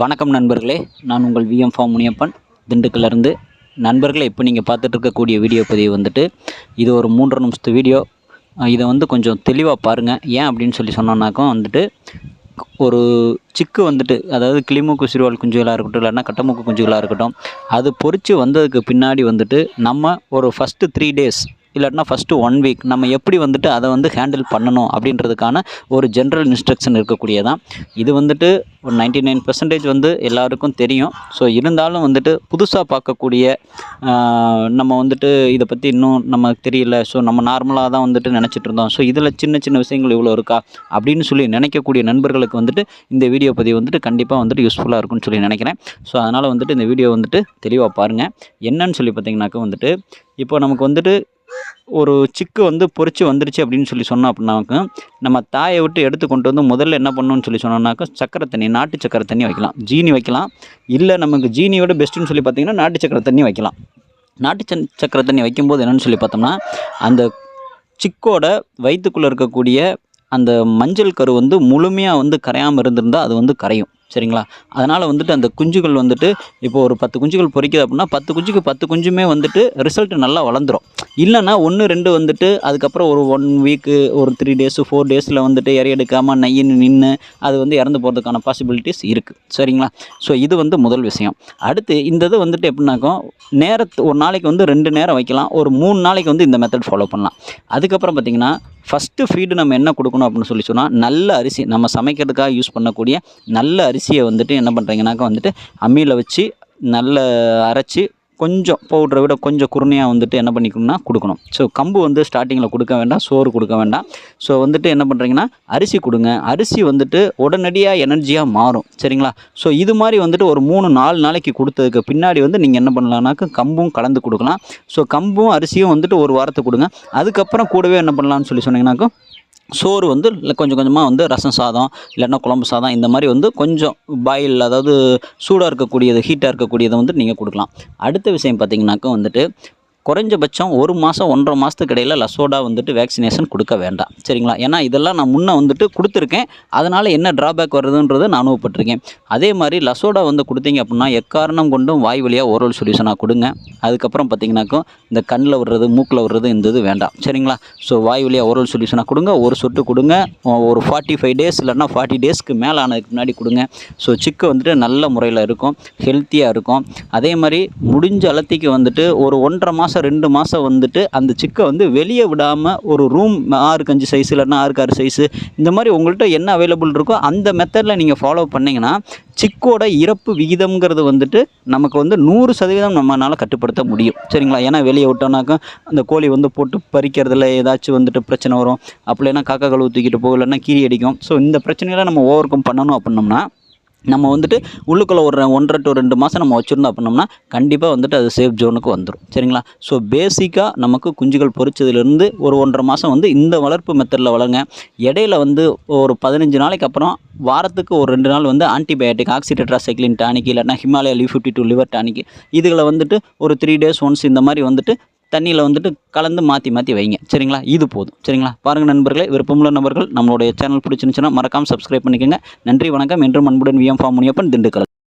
வணக்கம் நண்பர்களே. நான் உங்கள் விஎம் ஃபார்ம் முனியப்பன். திண்டுக்கல்லேருந்து நண்பர்களே இப்போ நீங்கள் பார்த்துட்டு இருக்கக்கூடிய வீடியோ பதிவு வந்துட்டு இது ஒரு மூன்றரை நிமிஷத்து வீடியோ. இதை வந்து கொஞ்சம் தெளிவாக பாருங்கள் ஏன் அப்படின்னு சொல்லி சொன்னோன்னாக்கா வந்துட்டு ஒரு சிக்கு வந்துட்டு அதாவது கிளிமூக்கு சிறுவால் குஞ்சுகளாக இருக்கட்டும் இல்லைன்னா கட்டமூக்கு குஞ்சுகளாக இருக்கட்டும் அது பொறிச்சு வந்ததுக்கு பின்னாடி வந்துட்டு நம்ம ஒரு ஃபஸ்ட்டு த்ரீ டேஸ் இல்லாட்டினா ஃபஸ்ட்டு ஒன் வீக் நம்ம எப்படி வந்துட்டு அதை வந்து ஹேண்டில் பண்ணணும் அப்படின்றதுக்கான ஒரு ஜென்ரல் இன்ஸ்ட்ரக்ஷன் இருக்கக்கூடியதான். இது வந்துட்டு ஒரு நைன்டி நைன் பர்சன்டேஜ் வந்து எல்லாருக்கும் தெரியும். ஸோ இருந்தாலும் வந்துட்டு புதுசாக பார்க்கக்கூடிய நம்ம வந்துட்டு இதை பற்றி இன்னும் நமக்கு தெரியல. ஸோ நம்ம நார்மலாக தான் வந்துட்டு நினச்சிட்டு இருந்தோம். ஸோ இதில் சின்ன சின்ன விஷயங்கள் இவ்வளோ இருக்கா? அப்படின்னு சொல்லி நினைக்கக்கூடிய நண்பர்களுக்கு வந்துட்டு இந்த வீடியோ பதிவு வந்துட்டு கண்டிப்பாக வந்துட்டு யூஸ்ஃபுல்லாக இருக்கும்னு சொல்லி நினைக்கிறேன். ஸோ அதனால் வந்துட்டு இந்த வீடியோ வந்துட்டு தெளிவாக பாருங்கள் என்னன்னு சொல்லி பார்த்தீங்கன்னாக்கா வந்துட்டு இப்போ நமக்கு வந்துட்டு ஒரு சிக்கு வந்து பொறிச்சு வந்துருச்சு அப்படின்னு சொல்லி சொன்னோம் அப்படின்னாக்க நம்ம தாயை விட்டு எடுத்து கொண்டு வந்து முதல்ல என்ன பண்ணணும்னு சொல்லி சொன்னோம்னாக்கா சக்கரை தண்ணி நாட்டு சக்கரை தண்ணி வைக்கலாம். ஜீனி வைக்கலாம். இல்லை நமக்கு ஜீனியோட பெஸ்ட்டுன்னு சொல்லி பார்த்தீங்கன்னா நாட்டு சக்கரை தண்ணி வைக்கலாம். நாட்டு சன் சக்கரை தண்ணி வைக்கும்போது என்னென்னு சொல்லி பார்த்தோம்னா அந்த சிக்கோட வயிற்றுக்குள்ளே இருக்கக்கூடிய அந்த மஞ்சள் கரு வந்து முழுமையாக வந்து கரையாமல் இருந்திருந்தால் அது வந்து கரையும். சரிங்களா? அதனால் வந்துட்டு அந்த குஞ்சுகள் வந்துட்டு இப்போ ஒரு பத்து குஞ்சுகள் பொறிக்குது அப்படின்னா பத்து குஞ்சுக்கு பத்து குஞ்சுமே வந்துட்டு ரிசல்ட் நல்லா வளர்ந்துடும் இல்லைன்னா ஒன்று ரெண்டு வந்துட்டு அதுக்கப்புறம் ஒரு ஒன் வீக்கு ஒரு த்ரீ டேஸு ஃபோர் டேஸில் வந்துட்டு இறை எடுக்காமல் நையின்னு நின்று அது வந்து இறந்து போகிறதுக்கான பாசிபிலிட்டிஸ் இருக்குது சரிங்களா? ஸோ இது வந்து முதல் விஷயம். அடுத்து இந்த இது வந்துட்டு எப்படின்னாக்கோ நேரத்து ஒரு நாளைக்கு வந்து ரெண்டு நேரம் வைக்கலாம். ஒரு மூணு நாளைக்கு வந்து இந்த மெத்தட் ஃபாலோ பண்ணலாம். அதுக்கப்புறம் பார்த்திங்கன்னா ஃபஸ்ட்டு ஃபீடு நம்ம என்ன கொடுக்கணும் அப்படின்னு சொல்லி சொன்னால் நல்ல அரிசி நம்ம சமைக்கிறதுக்காக யூஸ் பண்ணக்கூடிய நல்ல அரிசியை வந்துட்டு என்ன பண்ணுறீங்கனாக்கா வந்துட்டு அம்மியில் வச்சு நல்ல அரைச்சி கொஞ்சம் பவுடரை விட கொஞ்சம் குருணையாக வந்துட்டு என்ன பண்ணிக்கணும்னா கொடுக்கணும். ஸோ கம்பு வந்து ஸ்டார்டிங்கில் கொடுக்க வேண்டாம் சோறு கொடுக்க வேண்டாம். ஸோ வந்துட்டு என்ன பண்ணுறீங்கன்னா அரிசி கொடுங்க. அரிசி வந்துட்டு உடனடியாக எனர்ஜியாக மாறும். சரிங்களா? ஸோ இது மாதிரி வந்துட்டு ஒரு மூணு நாலு நாளைக்கு கொடுத்ததுக்கு பின்னாடி வந்து நீங்கள் என்ன பண்ணலாம்னாக்க கம்பும் கலந்து கொடுக்கலாம். ஸோ கம்பும் அரிசியும் வந்துட்டு ஒரு வாரத்துக்கு கொடுங்க. அதுக்கப்புறம் கூடவே என்ன பண்ணலாம்னு சொல்லி சொன்னீங்கன்னாக்கா சோறு வந்து கொஞ்சம் கொஞ்சமாக வந்து ரசம் சாதம் இல்லைன்னா குழம்பு சாதம் இந்த மாதிரி வந்து கொஞ்சம் பாயில் அதாவது சூடாக இருக்கக்கூடியது ஹீட்டாக இருக்கக்கூடியதை வந்து நீங்கள் கொடுக்கலாம். அடுத்த விஷயம் பார்த்தீங்கன்னாக்கா வந்துட்டு குறைஞ்சபட்சம் ஒரு மாதம் ஒன்றரை மாதத்துக்கு இடையில் லசோடா வந்துட்டு வேக்சினேஷன் கொடுக்க வேண்டாம். சரிங்களா? ஏன்னா இதெல்லாம் நான் முன்னே வந்துட்டு கொடுத்துருக்கேன். அதனால் என்ன ட்ராபேக் வருதுன்றது நான் அனுபவப்பட்டிருக்கேன். அதே மாதிரி லசோடா வந்து கொடுத்தீங்க அப்படின்னா எக்காரணம் கொண்டும் வாய் வழியாக ஓரல் சொல்யூஷனாக கொடுங்க. அதுக்கப்புறம் பார்த்தீங்கன்னாக்கும் இந்த கண்ணில் விடுறது மூக்கில் விடுறது இந்த இது வேண்டாம். சரிங்களா? ஸோ வாய் வழியாக ஓரல் சொல்யூஷனாக கொடுங்க. ஒரு சொட்டு கொடுங்க. ஒரு ஃபார்ட்டி ஃபைவ் டேஸ் இல்லைன்னா ஃபார்ட்டி டேஸ்க்கு மேலே ஆனதுக்கு முன்னாடி கொடுங்க. ஸோ சிக்கு வந்துட்டு நல்ல முறையில் இருக்கும். ஹெல்த்தியாக இருக்கும். அதே மாதிரி முடிஞ்ச அளத்திக்கு வந்துட்டு ஒரு ஒன்றரை மாதம் ரெண்டு மாதம் வந்துட்டு அந்த சிக்கை வந்து வெளியே விடாமல் ஒரு ரூம் ஆறுக்கு அஞ்சு சைஸ் இல்லைன்னா ஆறுக்கு ஆறு சைஸு இந்த மாதிரி உங்கள்கிட்ட என்ன அவைலபிள் இருக்கோ அந்த மெத்தடில் நீங்கள் ஃபாலோ பண்ணிங்கன்னா சிக்கோட இறப்பு விகிதம்ங்கிறது வந்துட்டு நமக்கு வந்து நூறு சதவீதம் நம்மளால் கட்டுப்படுத்த முடியும். சரிங்களா? ஏன்னா வெளியே விட்டோம்னாக்கா அந்த கோழி வந்து போட்டு பறிக்கிறதுல ஏதாச்சும் வந்துட்டு பிரச்சனை வரும். அப்படின்னா காக்கா கழுவு தூக்கிட்டு போகும் இல்லைன்னா கீரி அடிக்கும். ஸோ இந்த பிரச்சனைகளை நம்ம ஓவர் கம் பண்ணணும் அப்படின்னோம்னா நம்ம வந்துட்டு உள்ளுக்குள்ளே ஒரு ஒன்றரை டு ரெண்டு மாதம் நம்ம வச்சுருந்தோம் அப்படின்னோம்னா கண்டிப்பாக வந்துட்டு அது சேஃப் ஜோனுக்கு வந்துடும் சரிங்களா? ஸோ பேசிக்காக நமக்கு குஞ்சுகள் பொறிச்சதுலேருந்து ஒரு ஒன்றரை மாதம் வந்து இந்த வளர்ப்பு மெத்தடில் வளருங்க. இடையில வந்து ஒரு பதினஞ்சு நாளைக்கு அப்புறம் வாரத்துக்கு ஒரு ரெண்டு நாள் வந்து ஆன்டிபயோட்டிக் ஆக்சிடெட்ராசைக்ளின் டானிக் இல்லைனா Himalaya Liv fifty two liver tonic இதுகளை வந்துட்டு ஒரு த்ரீ டேஸ் ஒன்ஸ் இந்த மாதிரி வந்துட்டு தண்ணியில் வந்துட்டு கலந்து மாற்றி மாற்றி வைங்க. சரிங்களா? இது போதும். சரிங்களா? பாருங்கள் நண்பர்களே விருப்பமுள்ள நபர்கள் நம்மளுடைய சேனல் பிடிச்சிருந்துச்சுன்னா மறக்காமல் சப்ஸ்கிரைப் பண்ணிக்கோங்க. நன்றி வணக்கம். என்றும் அன்புடன் விஎம் ஃபார்ம் முனியப்பன் திண்டுக்கல்.